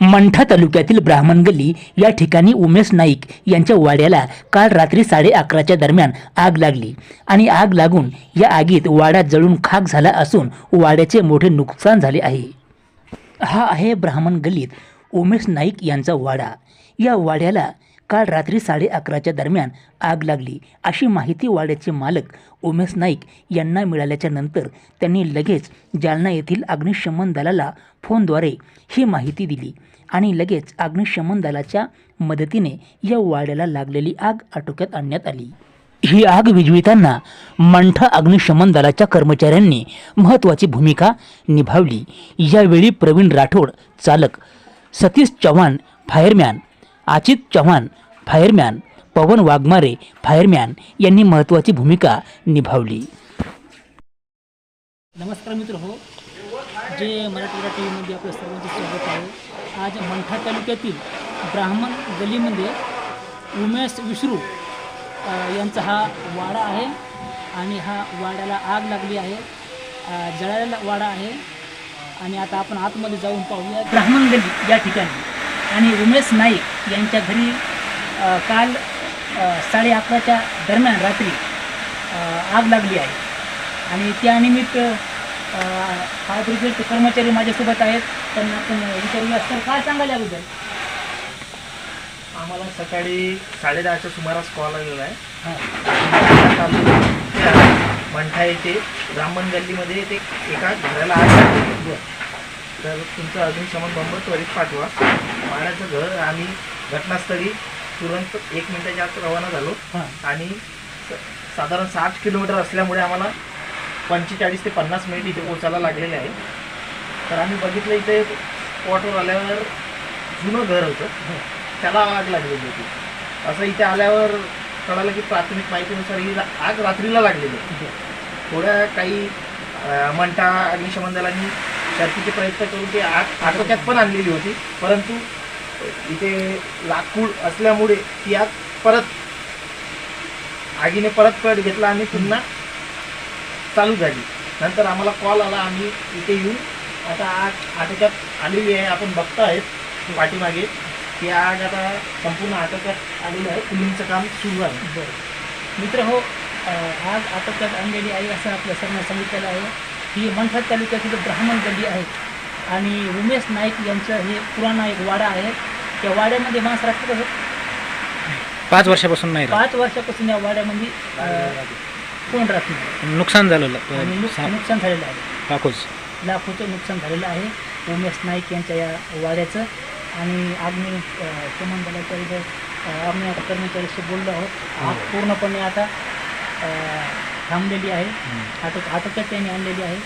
मंठा तालुक्यातील ब्राह्मण गल्ली या ठिकाणी उमेश नाईक यांच्या वाड्याला काल रात्री साडे अकराच्या दरम्यान आग लागली. आणि आग लागून या आगीत वाडा जळून खाक झाला असून वाड्याचे मोठे नुकसान झाले आहे. हा आहे ब्राह्मण गल्लीत उमेश नाईक यांचा वाडा. या वाड्याला काल रात्री साडे अकराच्या दरम्यान आग लागली. अशी माहिती वाड्याचे मालक उमेश नाईक यांना मिळाल्याच्या नंतर त्यांनी लगेच जालना येथील अग्निशमन दलाला फोनद्वारे ही माहिती दिली आणि लगेच अग्निशमन दलाच्या मदतीने या वाड्याला लागलेली आग आटोक्यात आणण्यात आली. ही आग विझविताना मंठा अग्निशमन दलाच्या कर्मचाऱ्यांनी महत्त्वाची भूमिका निभावली. यावेळी प्रवीण राठोड चालक Satish Chavan fireman Achit Chavan fireman Pawan Waghmare fireman यांनी महत्त्वाची भूमिका निभावली. नमस्कार मित्र हो जे मराठवाडा टी व्हीमध्ये आपलं सर्वांचे स्वागत आहे. आज मंठा तालुक्यातील ब्राह्मण गलीमध्ये उमेश विश्रू यांचा हा वाडा आहे आणि हा वाड्याला आग लागली आहे. जळालेला वाडा आहे. आणि आता आपण आतमध्ये जाऊन पाहूया. ब्राह्मण गली या ठिकाणी. आणि उमेश नाईक यांच्या घरी काल साडे अकराच्या दरम्यान रात्री आग लागली आहे. आणि त्यानिमित्त फायर ब्रिगेडचे कर्मचारी माझ्यासोबत आहेत. त्यांना आपण विचारूया तर काय सांगाल याबद्दल आम्हाला सकाळी साडेदहाच्या सुमारास कॉल आलेला आहे. हां. मंठा येथे ब्राह्मण गल्लीमध्ये ते एका घराला आग लागली. तर तुमचं अग्निशमन बंब त्वरित पाठवा. वाड्याचं घर आम्ही घटनास्थळी तुरंत एक मिनिटाच्या आत रवाना झालो. आणि स- साधारण साठ किलोमीटर असल्यामुळे आम्हाला पंचेचाळीस ते पन्नास मिनिट इथे पोचायला लागलेले आहे. तर आम्ही बघितलं इथे स्पॉटवर आल्यावर जुनं घर होतं. त्याला आग लागलेली होती. असं इथे आल्यावर कळालं की प्राथमिक माहितीनुसार ही रा- आग रात्रीला लागलेली आहे. थोड्या काही अं, मंठा अग्निशमन दलांनी शर्तीचे प्रयत्न करून ती आग आटोक्यात पण आणलेली होती. परंतु इथे लाकूड असल्यामुळे ती आग परत आगीने परत पेट घेतला आणि पुन्हा चालू झाली. नंतर आम्हाला कॉल आला आम्ही इथे येऊन आता आग आटोक्यात आलेली आहे आपण बघतायत पाठीमागे. ती आग आता संपूर्ण आटोक्यात आलेली आहे. कुलिंगचं काम सुरू आहे. बरं. मित्र हो आज आटोक्यात आणलेली आहे असं आपल्या सर्वांना सांगितलेलं आहे. ही मंठा तालुक्यातील ब्राह्मण गल्ली आहे. आणि उमेश नाईक यांचं हे पुराणा एक वाडा आहे. त्या वाड्यामध्ये माणसं राहतात कसं पाच वर्षापासून नाही पाच वर्षापासून या वाड्यामध्ये कोण राहत नाही. राहत. नुकसान झालेलं. आणि नुक- नुकसान झालेलं आहे. काकूच लाखोचं नुकसान झालेलं आहे. उमेश नाईक यांच्या या वाड्याचं. आणि अ, शमन दलाच्या इथं अ, आम्ही कर्मचाऱ्याशी बोललो आहोत. आग पूर्णपणे आता अ, थांबलेली आहे. आटोक आटोक्यात त्यांनी आणलेली आहे.